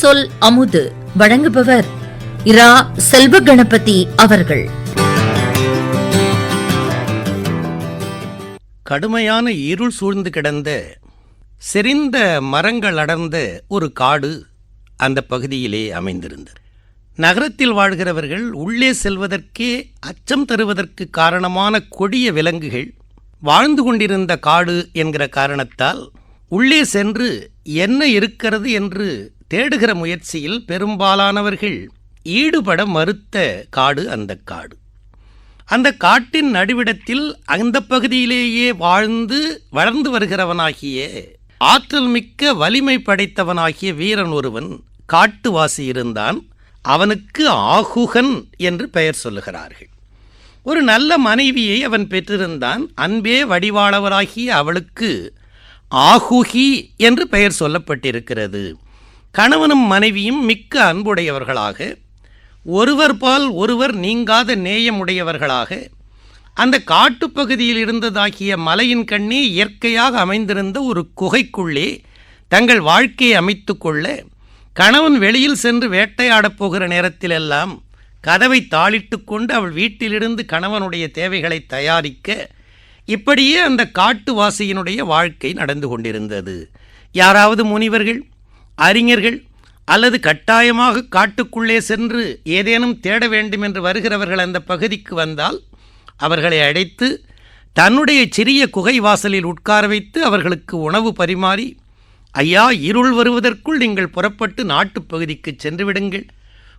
சொல் அமுது. வழங்குபவர் இரா செல்வ கணபதி அவர்கள். கடுமையான இருள் சூழ்ந்து கிடந்த செறிந்த மரங்கள் அடர்ந்த ஒரு காடு அந்த பகுதியிலே அமைந்திருந்தது. நகரத்தில் வாழ்கிறவர்கள் உள்ளே செல்வதற்கே அச்சம் தருவதற்கு காரணமான கொடிய விலங்குகள் வாழ்ந்து கொண்டிருந்த காடு என்கிற காரணத்தால் உள்ளே சென்று என்ன இருக்கிறது என்று தேடுகிற முயற்சியில் பெரும்பாலானவர்கள் ஈடுபட மறுத்த காடு அந்த காடு. அந்த காட்டின் நடுவிடத்தில் அந்த பகுதியிலேயே வாழ்ந்து வளர்ந்து வருகிறவனாகிய ஆற்றல் மிக்க வலிமை படைத்தவனாகிய வீரன் ஒருவன் காட்டுவாசி இருந்தான். அவனுக்கு ஆகுகன் என்று பெயர் சொல்லுகிறார்கள். ஒரு நல்ல மனைவியை அவன் பெற்றிருந்தான். அன்பே வடிவாளவராகிய அவளுக்கு ஆகுகி என்று பெயர் சொல்லப்பட்டிருக்கிறது. கணவனும் மனைவியும் மிக்க அன்புடையவர்களாக ஒருவர் பால் ஒருவர் நீங்காத நேயமுடையவர்களாக அந்த காட்டுப்பகுதியில் இருந்ததாகிய மலையின் கண்ணே இயற்கையாக அமைந்திருந்த ஒரு குகைக்குள்ளே தங்கள் வாழ்க்கையை அமைத்து கொள்ள கணவன் வெளியில் சென்று வேட்டையாடப் போகிற நேரத்திலெல்லாம் கதவை தாளிட்டு கொண்டு அவள் வீட்டிலிருந்து கணவனுடைய தேவைகளை தயாரிக்க இப்படியே அந்த காட்டுவாசியினுடைய வாழ்க்கை நடந்து கொண்டிருந்தது. யாராவது முனிவர்கள் அறிஞர்கள் அல்லது கட்டாயமாக காட்டுக்குள்ளே சென்று ஏதேனும் தேட வேண்டும் என்று வருகிறவர்கள் அந்த பகுதிக்கு வந்தால் அவர்களை அழைத்து தன்னுடைய சிறிய குகை வாசலில் உட்கார வைத்து அவர்களுக்கு உணவு பரிமாறி ஐயா இருள் வருவதற்குள் நீங்கள் புறப்பட்டு நாட்டுப் பகுதிக்கு சென்று விடுங்கள்.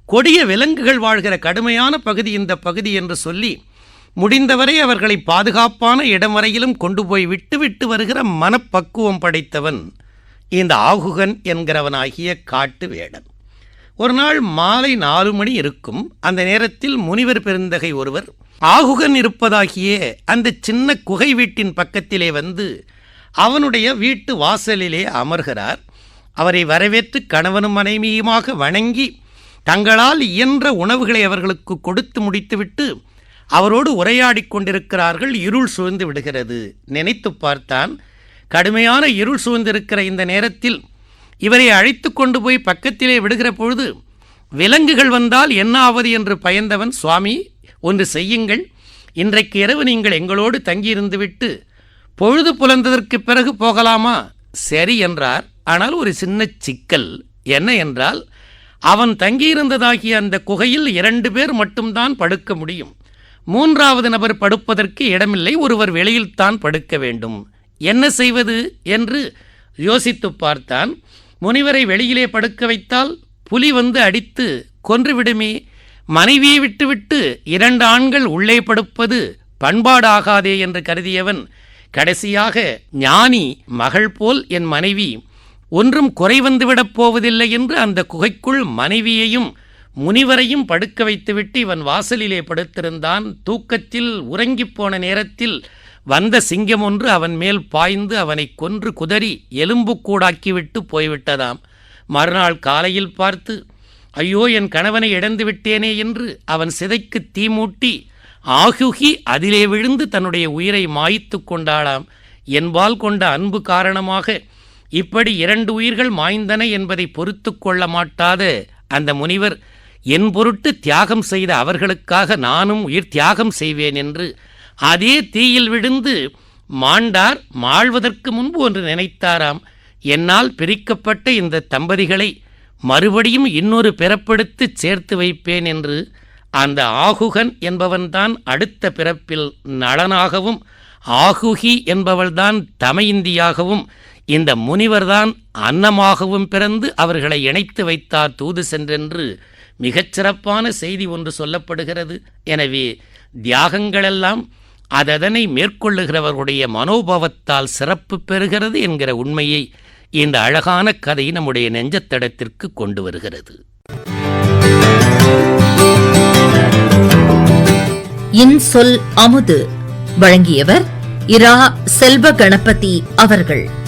கொடிய விலங்குகள் வாழ்கிற கடுமையான பகுதி இந்த பகுதி என்று சொல்லி முடிந்தவரை அவர்களை பாதுகாப்பான இடம் வரையிலும் கொண்டு போய் விட்டு விட்டு வருகிற மனப்பக்குவம் படைத்தவன் இந்த ஆகுகன் என்கிறவனாகிய காட்டு வேடன் ஒரு நாள் மாலை நாலு மணி இருக்கும். அந்த நேரத்தில் முனிவர் பெருந்தகை ஒருவர் ஆகுகன் இருப்பதாகிய அந்த சின்ன குகை வீட்டின் பக்கத்திலே வந்து அவனுடைய வீட்டு வாசலிலே அமர்கிறார். அவரை வரவேற்று கணவனும் மனைவியுமாக வணங்கி தங்களால் இயன்ற உணவுகளை அவர்களுக்கு கொடுத்து முடித்துவிட்டு அவரோடு உரையாடி கொண்டிருக்கிறார்கள். இருள் சூழ்ந்து விடுகிறது. நினைத்து பார்த்தான் கடுமையான இருள் சூழ்ந்திருக்கிற இந்த நேரத்தில் இவரை அழைத்து கொண்டு போய் பக்கத்திலே விடுகிற பொழுது விலங்குகள் வந்தால் என்ன ஆவது என்று பயந்தவன் சுவாமி ஒன்று செய்யுங்கள். இன்றைக்கு இரவு நீங்கள் எங்களோடு தங்கியிருந்துவிட்டு பொழுது புலந்ததற்கு பிறகு போகலாமா? சரி என்றார். ஆனால் ஒரு சின்ன சிக்கல். என்ன என்றால் அவன் தங்கியிருந்ததாகிய அந்த குகையில் இரண்டு பேர் மட்டும்தான் படுக்க முடியும். மூன்றாவது நபர் படுப்பதற்கு இடமில்லை. ஒருவர் வெளியில்தான் படுக்க வேண்டும். என்ன செய்வது என்று யோசித்து பார்த்தான். முனிவரை வெளியிலே படுக்க வைத்தால் புலி வந்து அடித்து கொன்றுவிடுமே. மனைவியை விட்டுவிட்டு இரண்டு ஆண்கள் உள்ளே படுப்பது பண்பாடாகாதே என்று கருதியவன் கடைசியாக ஞானி மகள் போல் என் மனைவி ஒன்றும் குறை வந்துவிடப் போவதில்லை என்று அந்த குகைக்குள் மனைவியையும் முனிவரையும் படுக்க வைத்துவிட்டு இவன் வாசலிலே படுத்திருந்தான். தூக்கத்தில் உறங்கிப் போன நேரத்தில் வந்த சிங்கம் ஒன்று அவன் மேல் பாய்ந்து அவனை கொன்று குதறி எலும்புக்கூடாக்கிவிட்டு போய்விட்டதாம். மறுநாள் காலையில் பார்த்து ஐயோ என் கணவனை இழந்து விட்டேனே என்று அவன் சிதைக்கு தீ மூட்டி ஆகுகி அதிலே விழுந்து தன்னுடைய உயிரை மாய்த்து கொண்டாளாம். என்பால் கொண்ட அன்பு காரணமாக இப்படி இரண்டு உயிர்கள் மாய்ந்தன என்பதை பொறுத்து கொள்ள மாட்டாத. அந்த முனிவர் என் பொருட்டு தியாகம் செய்த அவர்களுக்காக நானும் உயிர் தியாகம் செய்வேன் என்று அதே தீயில் விழுந்து மாண்டார் மாழ்வதற்கு முன்பு ஒன்று நினைத்தாராம். என்னால் பிரிக்கப்பட்ட இந்த தம்பதிகளை மறுபடியும் இன்னொரு பிறப்பெடுத்து சேர்த்து வைப்பேன் என்று அந்த ஆகுகன் என்பவன்தான் அடுத்த பிறப்பில் நளனாகவும் ஆகுகி என்பவள்தான் தமையிந்தியாகவும் இந்த முனிவர்தான் அன்னமாகவும் பிறந்து அவர்களை இணைத்து வைத்தார் தூது சென்றென்று மிகச்சிறப்பான செய்தி ஒன்று சொல்லப்படுகிறது. எனவே தியாகங்களெல்லாம் அததனை மேற்கொள்ளுகிறவர்களுடைய மனோபாவத்தால் சிறப்பு பெறுகிறது என்கிற உண்மையை இந்த அழகான கதை நம்முடைய நெஞ்சத்தடத்திற்கு கொண்டு வருகிறது. இன்சொல் அமுது. வழங்கியவர் இரா செல்வ கணபதி அவர்கள்.